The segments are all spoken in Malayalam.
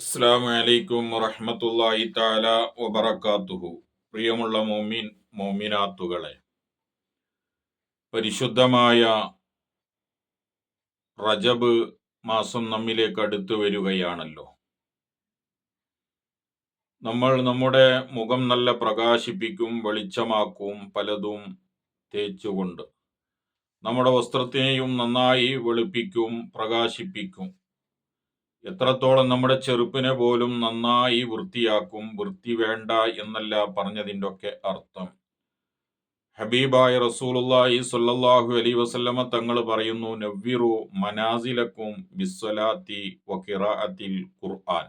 അസ്സാം വലൈക്കും വറഹമത്തല്ലാഹി താല വബറക്കാത്തുഹു പ്രിയമുള്ള മോമിൻ മോമിനാത്തുകളെ പരിശുദ്ധമായ റജബ് മാസം നമ്മിലേക്ക് അടുത്തു വരികയാണല്ലോ. നമ്മൾ നമ്മുടെ മുഖം നല്ല പ്രകാശിപ്പിക്കും വെളിച്ചമാക്കും പലതും തേച്ചുകൊണ്ട്. നമ്മുടെ വസ്ത്രത്തെയും നന്നായി വെളുപ്പിക്കും പ്രകാശിപ്പിക്കും. എത്രത്തോളം നമ്മുടെ ചെറുപ്പിനെ പോലും നന്നായി വൃത്തിയാക്കും വൃത്തി വേണ്ട എന്നല്ല പറഞ്ഞതിന്റെ ഒക്കെ അർത്ഥം. ഹബീബായ റസൂലുള്ളാഹി സ്വല്ലല്ലാഹു അലൈഹി വസല്ലമ തങ്ങൾ പറയുന്നു നവ്വിറു മനാസിലക്കും ബിസ്വലാത്തി വഖിറാഅത്തിൽ ഖുർആൻ.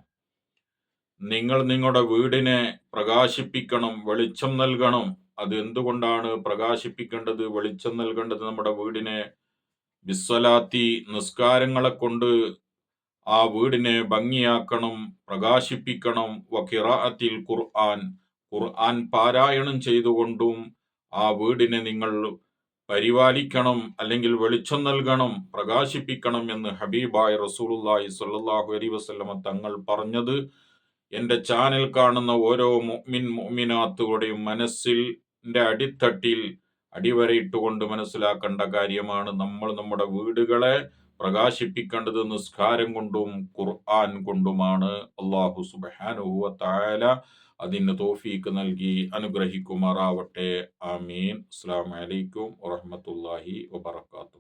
നിങ്ങൾ നിങ്ങളുടെ വീടിനെ പ്രകാശിപ്പിക്കണം വെളിച്ചം നൽകണം. അത് എന്തുകൊണ്ടാണ് പ്രകാശിപ്പിക്കേണ്ടത് വെളിച്ചം നൽകേണ്ടത് നമ്മുടെ വീടിനെ? ബിസ്വലാത്തി നിസ്കാരങ്ങളെ കൊണ്ട് ആ വീടിനെ ഭംഗിയാക്കണം പ്രകാശിപ്പിക്കണം. വക്കിറാത്തിൽ ഖുർആൻ. ഖുർആൻ പാരായണം ചെയ്തുകൊണ്ടും ആ വീടിനെ നിങ്ങൾ പരിപാലിക്കണം അല്ലെങ്കിൽ വെളിച്ചം നൽകണം പ്രകാശിപ്പിക്കണം എന്ന് ഹബീബായ് റസൂലുല്ലാഹി സ്വല്ലല്ലാഹു അലൈഹി വസല്ലമ തങ്ങൾ പറഞ്ഞത്. എന്റെ ചാനൽ കാണുന്ന ഓരോ മുഅ്മിൻ മുഅ്മിനാത്തുകളുടെയും മനസ്സിൽ അടിത്തട്ടിൽ അടിവരയിട്ടുകൊണ്ട് മനസ്സിലാക്കേണ്ട കാര്യമാണ് നമ്മൾ നമ്മുടെ വീടുകളെ പ്രകാശിപ്പിക്കേണ്ടത് നിസ്കാരം കൊണ്ടും ഖുർആൻ കൊണ്ടുമാണ്. അള്ളാഹു സുബാനുഹുവ തായാല അതിന് തോഫീക്ക് നൽകി അനുഗ്രഹിക്കുമാറാവട്ടെ. ആമീൻ. അസ്സാം വലൈക്കും വറഹമത്തല്ലാഹി വബർക്കാത്തു